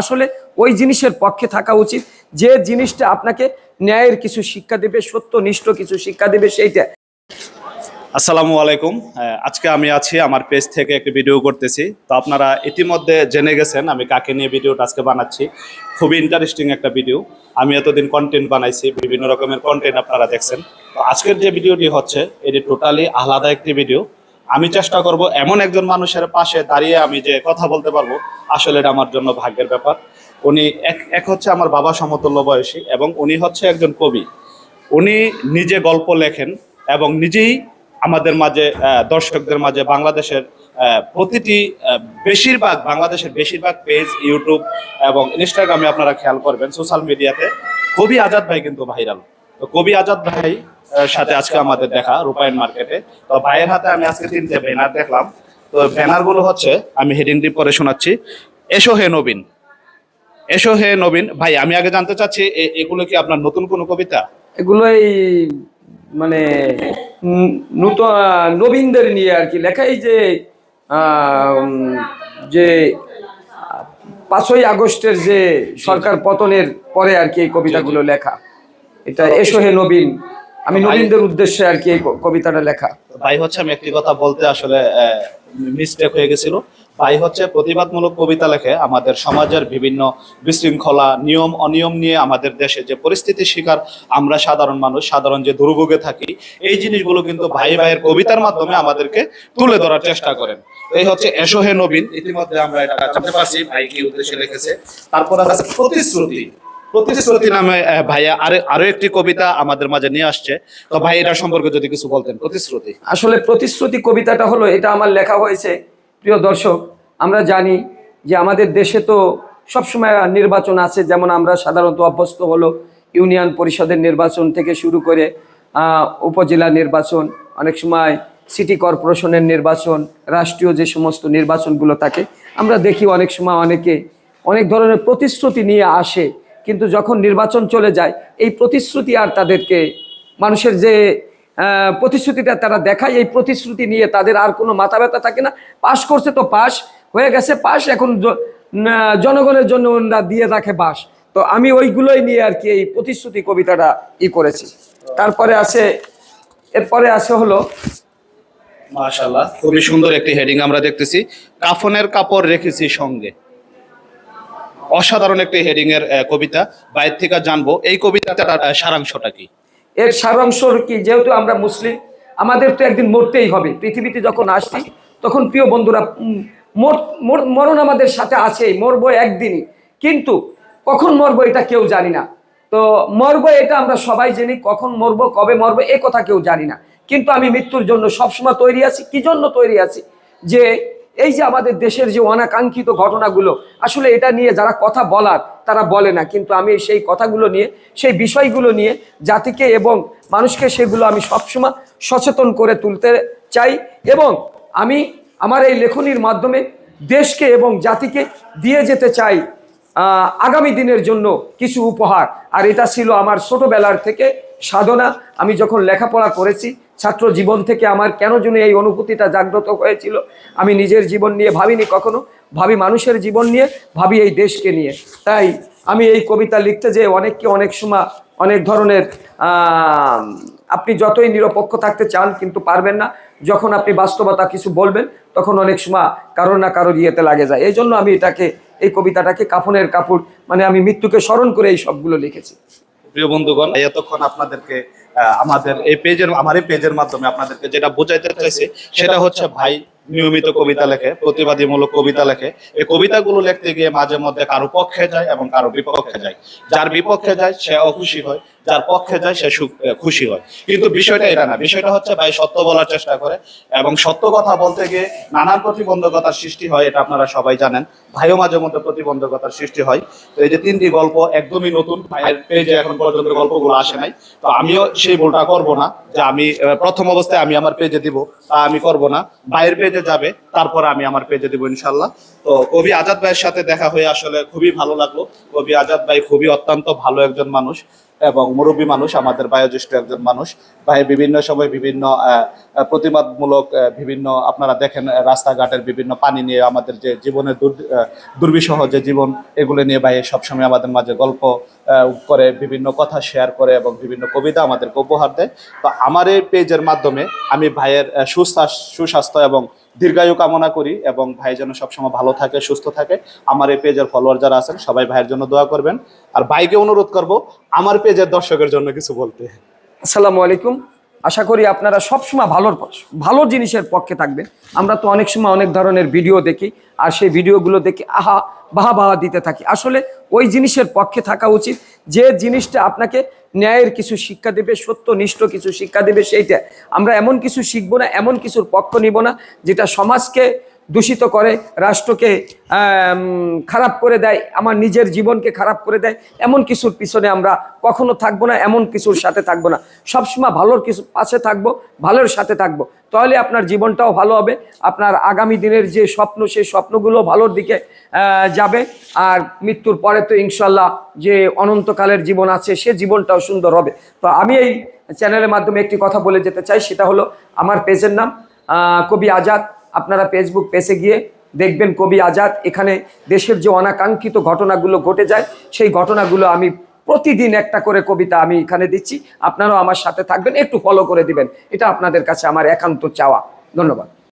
আসলে ওই জিনিসের পক্ষে থাকা উচিত। যে জিনিসটা আপনাকে ন্যায়ের কিছু শিক্ষা দেবে, সত্যনিষ্ঠ কিছু শিক্ষা দেবে, সেইটা। আসসালামু আলাইকুম। আজকে আমি আছি আমার পেজ থেকে একটি ভিডিও করতেছি। তো আপনারা ইতিমধ্যে জেনে গেছেন আমি কাকে নিয়ে ভিডিওটা আজকে বানাচ্ছি। খুবই ইন্টারেস্টিং একটা ভিডিও। আমি এতদিন কন্টেন্ট বানাইছি, বিভিন্ন রকমের কন্টেন্ট আপনারা দেখছেন। তো আজকের যে ভিডিওটি হচ্ছে, এটি টোটালি আলাদা একটি ভিডিও। আমি চেষ্টা করব এমন একজন মানুষের পাশে দাঁড়িয়ে আমি যে কথা বলতে পারব, আসলে এটা আমার জন্য ভাগ্যের ব্যাপার। উনি এক এক হচ্ছে আমার বাবা সমতুল্য বয়সী এবং উনি হচ্ছে একজন কবি। উনি নিজে গল্প লেখেন এবং নিজেই আমাদের মাঝে দর্শকদের মাঝে বাংলাদেশের প্রতিটি বেশিরভাগ, বাংলাদেশের বেশিরভাগ পেজ, ইউটিউব এবং ইনস্টাগ্রামে আপনারা খেয়াল করবেন, সোশ্যাল মিডিয়াতে। কবি আজাদ ভাই কিন্তু ভাইরাল। তো কবি আজাদ ভাই সাথে আজকে আমাদের দেখা রূপায়ণ মার্কেটে তো ভাইয়ের হাতে আমি আজকে তিনটে ব্যানার দেখলাম। তো ব্যানারগুলো হচ্ছে, আমি হেডিংটি পরে শোনাচ্ছি। এসো হে নবীন। এসো হে নবীন। ভাই, আমি আগে জানতে চাচ্ছি এগুলো কি আপনার নতুন কোনো কবিতা? এগুলোই মানে নতুন নবীনদের নিয়ে আর কি লেখা এই যে যে, পাঁচই আগস্টের যে সরকার পতনের পরে আর কি এই কবিতাগুলো লেখা। এটা এসো হে নবীন। আমি নবীনদের উদ্দেশ্যে আর কি এই কবিতাটা লেখা। ভাই হচ্ছে আমি একটি কথা বলতে আসলে মিস্টেক হয়ে গেছিল। ভাই হচ্ছে প্রতিবাদমূলক কবিতা লেখে আমাদের সমাজের বিভিন্ন বিশৃঙ্খলা নিয়ম অনিয়ম নিয়ে আমাদের দেশে যে পরিস্থিতির শিকার আমরা সাধারণ মানুষ সাধারণ যে দুর্ভোগে থাকি এই জিনিসগুলো কিন্তু ভাই ভাইয়ের কবিতার মাধ্যমে আমাদেরকে তুলে ধরার চেষ্টা করেন। এই হচ্ছে এসো হে নবীন। ইতিমধ্যে আমরা এটা জানতে পারছি ভাই কি উদ্দেশ্যে লিখেছে। তারপর আছে প্রতিশ্রুতি। প্রতিশ্রুতি নামে ভাইয়া, আরও আরও একটি কবিতা আমাদের মাঝে নিয়ে আসছে। তো ভাই এটা সম্পর্কে যদি কিছু বলতেন, প্রতিশ্রুতি। আসলে প্রতিশ্রুতি কবিতাটা হলো, এটা আমার লেখা হয়েছে, প্রিয় দর্শক, আমরা জানি যে আমাদের দেশে তো সবসময় নির্বাচন আছে, যেমন আমরা সাধারণত অভ্যস্ত হলো ইউনিয়ন পরিষদের নির্বাচন থেকে শুরু করে উপজেলা নির্বাচন, অনেক সময় সিটি কর্পোরেশনের নির্বাচন, রাষ্ট্রীয় যে সমস্ত নির্বাচনগুলো থাকে, আমরা দেখি অনেক সময় অনেকে অনেক ধরনের প্রতিশ্রুতি নিয়ে আসে কিন্তু যখন নির্বাচন চলে যায়, এই প্রতিশ্রুতি আর তাদেরকে, মানুষের যে প্রতিশ্রুতিটা তারা দেখায়, এই প্রতিশ্রুতি নিয়ে তাদের আর কোনো মাথা ব্যথা থাকে না। পাশ করছে তো পাশ, হয়ে গেছে পাশ, এখন জনগণের জন্য ওনারা দিয়ে রাখে বাস। তো আমি ওইগুলোই নিয়ে আর কি এই প্রতিশ্রুতি কবিতাটা ই করেছি। তারপরে আছে, এরপরে আছে হলো মাশাল্লাহ খুবই সুন্দর একটি হেডিং আমরা দেখতেছি। কাফনের কাপড় রেখেছি সঙ্গে। অসাধারণ একটি হেডিং এর কবিতা। বাইরে থেকে জানব, এই কবিতাটার সারাংশটা কি? এর সারাংশ কি, যেহেতু আমরা মুসলিম, আমাদের তো একদিন মরতেই হবে। পৃথিবীতে যখন আসছি, তখন প্রিয় বন্ধুরা মরণ আমাদের সাথে আছেই, মরবো একদিনই। কিন্তু কখন মরবো এটা কেউ জানি না। তো মরবো এটা আমরা সবাই জানি, কখন মরবো, কবে মরবো, এ কথা কেউ জানি না। কিন্তু আমি মৃত্যুর জন্য সবসময় তৈরি আছি। কি জন্য তৈরি আছি? যে এই যে আমাদের দেশের যে অনাকাঙ্ক্ষিত ঘটনাগুলো, আসলে এটা নিয়ে যারা কথা বলার, তারা বলে না। কিন্তু আমি সেই কথাগুলো নিয়ে, সেই বিষয়গুলো নিয়ে জাতিকে এবং মানুষকে সেগুলো আমি সবসময় সচেতন করে তুলতে চাই এবং আমি আমার এই লেখনির মাধ্যমে দেশকে এবং জাতিকে দিয়ে যেতে চাই আগামী দিনের জন্য কিছু উপহার। আর এটা ছিল আমার ছোটোবেলার থেকে সাধনা আমি যখন লেখাপড়া করেছি, ছাত্র জীবন থেকে আমার কেন যেন এই অনুভূতিটা জাগ্রত হয়েছিল? আমি নিজের জীবন নিয়ে ভাবিনি কখনো, ভাবি মানুষের জীবন নিয়ে, ভাবি এই দেশকে নিয়ে। তাই আমি এই কবিতা লিখতে যে অনেককে অনেক সময় অনেক ধরনের আপনি যতই নিরপেক্ষ থাকতে চান কিন্তু পারবেন না, যখন আপনি বাস্তবতা কিছু বলবেন, তখন অনেক সময় কারোর না কারোর ইয়েতে লাগে যায়। এই জন্য আমি এটাকে, এই কবিতাটাকে কাফনের কাপড় মানে আমি মৃত্যুকে স্মরণ করে এই সবগুলো লিখেছি। প্রিয় বন্ধুগণ এতক্ষণ আপনাদেরকে আমাদের এই পেজের আমার এই পেজের মাধ্যমে আপনাদেরকে যেটা বোঝাইতে চাইছে, সেটা হচ্ছে ভাই নিয়মিত কবিতা লেখে, প্রতিবাদীমূলক কবিতা লেখে। এই কবিতাগুলো লিখতে গিয়ে মাঝে মধ্যে কারও পক্ষে যায় এবং কারও বিপক্ষে যায়। যার বিপক্ষে যায় সে অখুশি হয়, যার পক্ষে যায়, সে খুশি হয়। কিন্তু বিষয়টা এটা না, বিষয়টা হচ্ছে ভাই সত্য বলার চেষ্টা করে এবং সত্য কথা বলতে গিয়ে নানান প্রতিবন্ধকতার সৃষ্টি হয়, এটা আপনারা সবাই জানেন। ভাইও মাঝে মধ্যে প্রতিবন্ধকতার সৃষ্টি হয়। তো এই যে তিনটি গল্প একদমই নতুন, ভাইয়ের পেজে এখন পর্যন্ত গল্পগুলো আসে নাই। তো আমিও সেই ভুলটা করব না যে আমি প্রথম অবস্থায় আমি আমার পেজে দিব, তা আমি করব না। বাইরের পেজে যাবে, তারপর আমি আমার পেজে দিব ইনশাল্লাহ তো কবি আজাদ ভাইয়ের সাথে দেখা হয়ে আসলে খুবই ভালো লাগল। কবি আজাদ ভাই খুবই অত্যন্ত ভালো একজন মানুষ। এবং মুরব্বী মানুষ, আমাদের বায়োজ্যেষ্ঠ একজন মানুষ, ভাই বিভিন্ন সময় বিভিন্ন প্রতিবাদমূলক বিভিন্ন আপনারা দেখেন রাস্তাঘাটের বিভিন্ন পানি নিয়ে আমাদের যে জীবনের দুর- দুর্বিষহ যে জীবন, এগুলো নিয়ে ভাই সবসময় আমাদের মাঝে গল্প করে, বিভিন্ন কথা শেয়ার করে এবং বিভিন্ন কবিতা আমাদেরকে উপহার দেয়। তো আমার এই পেজের মাধ্যমে আমি ভাইয়ের সুস্বাস্থ্য সুস্বাস্থ্য এবং দীর্ঘায়ু কামনা করি এবং ভাই যেন সবসময় ভালো থাকে, সুস্থ থাকে। আমার এই পেজের ফলোয়ার যারা আছেন, সবাই ভাইয়ের জন্য দোয়া করবেন। আর ভাইকে অনুরোধ করব, আমার পেজের দর্শকের জন্য কিছু বলতে। আসসালামু আলাইকুম। আশা করি আপনারা সবসময় ভালোর ভালো জিনিসের পক্ষে থাকবেন। আমরা তো অনেক সময় অনেক ধরনের ভিডিও দেখি, আর সেই ভিডিওগুলো দেখে আহা, বাহা বাহা দিতে থাকি। আসলে ওই জিনিসের পক্ষে থাকা উচিত। যে জিনিসটা আপনাকে ন্যায়ের কিছু শিক্ষা দেবে, সত্যনিষ্ঠ কিছু শিক্ষা দেবে সেইটা। আমরা এমন কিছু শিখব না, এমন কিছুর পক্ষ নিব না, যেটা সমাজকে দূষিত করে, রাষ্ট্রকে খারাপ করে দেয়, আমার নিজের জীবনকে খারাপ করে দেয়, এমন কিছুর পিছনে আমরা কখনো থাকব না, এমন কিছুর সাথে থাকব না। সবসময় ভালোর কিছু পাশে থাকব, ভালোর সাথে থাকব। তাহলে আপনার জীবনটাও ভালো হবে, আপনার আগামী দিনের যে স্বপ্ন, সেই স্বপ্নগুলো ভালোর দিকে যাবে। আর মৃত্যুর পরে তো ইনশাল্লাহ যে অনন্তকালের জীবন আছে, সে জীবনটাও সুন্দর হবে। তো আমি এই চ্যানেলের মাধ্যমে একটি কথা বলে যেতে চাই, সেটা হলো, আমার পেজের নাম কবি আজাদ। আপনারা ফেসবুক পেজে গিয়ে দেখবেন কবি আজাদ। এখানে দেশের যে অনাকাঙ্ক্ষিত ঘটনাগুলো ঘটে যায়, সেই ঘটনাগুলো আমি প্রতিদিন একটা করে কবিতা আমি এখানে দিচ্ছি। আপনারাও আমার সাথে থাকবেন, একটু ফলো করে দিবেন। এটা আপনাদের কাছে আমার একান্ত চাওয়া। ধন্যবাদ।